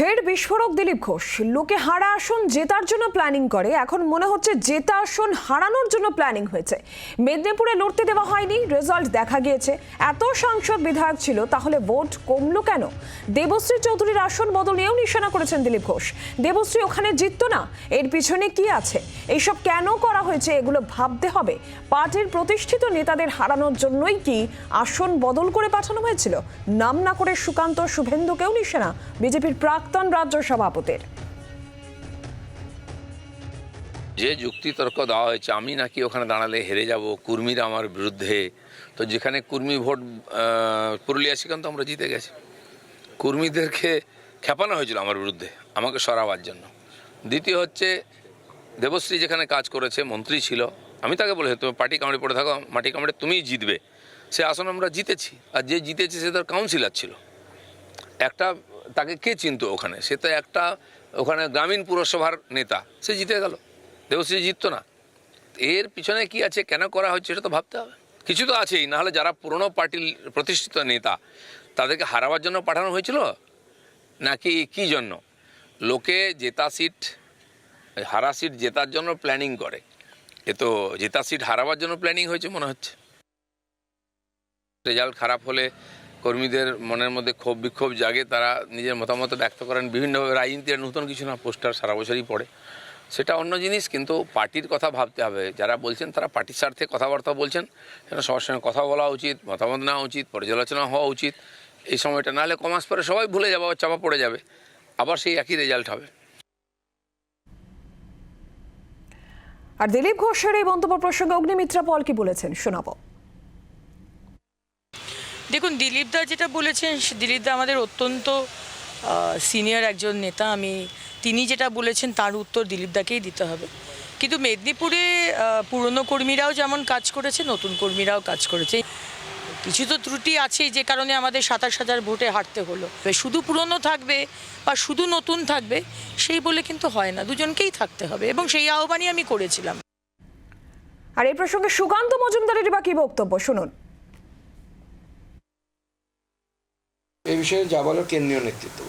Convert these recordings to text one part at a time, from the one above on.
ফের বিস্ফোরক দিলীপ ঘোষ। লোকে হারা আসন জেতার জন্য প্ল্যানিং করে। এখন মনে হচ্ছে জেতা আসন হারানোর জন্য প্ল্যানিং হয়েছে। মেদিনীপুরে লড়তে দেওয়া হয়নি রেজাল্ট দেখা গিয়েছে। এত সাংসদ বিধায়ক ছিল, তাহলে ভোট কমলো কেন? দেবশ্রী চৌধুরীর আসন বদল নিয়েও নিশানা করেছেন দিলীপ ঘোষ। দেবশ্রী ওখানে জিততো না, এর পিছনে কি আছে? এইসব কেন করা হয়েছে, এগুলো ভাবতে হবে। পার্টির প্রতিষ্ঠিত নেতাদের হারানোর জন্যই কি আসন বদল করে পাঠানো হয়েছিল? নাম না করে সুকান্ত শুভেন্দুকেও নিশানা। বিজেপির প্রাক্তন রাজ্য সভাপতির। যে যুক্তি তর্ক দেওয়া হয়েছে, আমি নাকি ওখানে দাঁড়ালে হেরে যাব, কুর্মীরা আমার বিরুদ্ধে। তো যেখানে কুর্মী ভোট পুরুলিয়া সেখানে তো আমরা জিতে গেছি। কুর্মীদেরকে খেপানো হয়েছিল আমার বিরুদ্ধে, আমাকে সরাবার জন্য। দ্বিতীয় হচ্ছে, দেবশ্রী যেখানে কাজ করেছে, মন্ত্রী ছিল। আমি তাকে বলে তুমি পার্টি কামড়ে পড়ে থাকো, মাটি কামড়ে তুমিই জিতবে। সে আসন আমরা জিতেছি। আর যে জিতেছে, সে তার কাউন্সিলার ছিল। একটা তাকে কে চিনতো ওখানে? সে তো একটা ওখানে গ্রামীণ পুরসভার নেতা। সে জিতে গেল। দেবশ্রী জিততো না। এর পিছনে কি আছে, কেন করা হচ্ছে সেটা তো ভাবতে হবে। কিছু তো আছেই। নাহলে যারা পুরনো পার্টির প্রতিষ্ঠিত নেতা, তাদেরকে হারাবার জন্য পাঠানো হয়েছিল? নাকি কি জন্য? লোকে জেতা সিট, হারা সিট জেতার জন্য প্ল্যানিং করে। এ তো জেতা সিট হারাবার জন্য প্ল্যানিং হয়েছে মনে হচ্ছে। রেজাল্ট খারাপ হলে কর্মীদের মনের মধ্যে ক্ষোভ বিক্ষোভ জাগে, তারা নিজের মতামত ব্যক্ত করেন। বিভিন্নভাবে রাজনীতির নতুন কিছু না, পোস্টার সারা বছরই পড়ে। সেটা অন্য জিনিস, কিন্তু পার্টির কথা ভাবতে হবে। যারা বলছেন, তারা পার্টির স্বার্থে কথাবার্তা বলছেন। সেটা সবার সঙ্গে কথা বলা উচিত, মতামত নেওয়া উচিত, পর্যালোচনা হওয়া উচিত। এই সময়টা নাহলে কমাস পরে সবাই ভুলে যাবে, আবার চাপা পড়ে যাবে। আবার সেই একই রেজাল্ট হবে। আর দিলীপ ঘোষের এই মন্তব্য প্রসঙ্গে অগ্নিমিত্রা পল কি বলেছেন? শোনাবো। দেখুন, দিলীপ দা যেটা বলেছেন, সে- দিলীপ দা আমাদের অত্যন্ত সিনিয়র একজন নেতা। আমি, তিনি যেটা বলেছেন, তার উত্তর দিলীপ দাকেই দিতে হবে। কিন্তু মেদিনীপুরে পুরনো কর্মীরাও যেমন কাজ করেছে, নতুন কর্মীরাও কাজ করেছে। কিছু তো ত্রুটি আছেই যে কারণে আমাদের সাতাশ হাজার ভোটে হারতে হলো। শুধু পুরনো থাকবে বা শুধু নতুন থাকবে, সেই বলে কিন্তু হয় না। দুজনকেই থাকতে হবে, এবং সেই আহ্বানই আমি করেছিলাম। আর এই প্রসঙ্গে সুকান্ত মজুমদারের বা কি বক্তব্য? শুনুন। এই বিষয়ে যা বলার কেন্দ্রীয় নেতৃত্ব।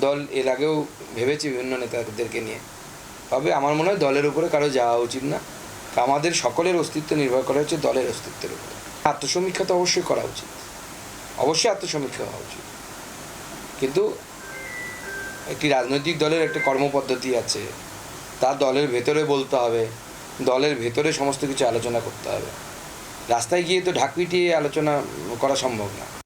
দল এর আগেও ভেবেছে বিভিন্ন নেতাদেরকে নিয়ে। তবে আমার মনে হয় দলের উপরে কারও যাওয়া উচিত না। আমাদের সকলের অস্তিত্ব নির্ভর করা হচ্ছে দলের অস্তিত্বের উপরে। আত্মসমীক্ষা তো অবশ্যই করা উচিত। অবশ্যই আত্মসমীক্ষা হওয়া উচিত। কিন্তু একটি রাজনৈতিক দলের একটা কর্মপদ্ধতি আছে। তা দলের ভেতরে বলতে হবে। দলের ভেতরে সমস্ত কিছু আলোচনা করতে হবে। রাস্তায় গিয়ে তো ঢাক পিটিয়ে আলোচনা করা সম্ভব না।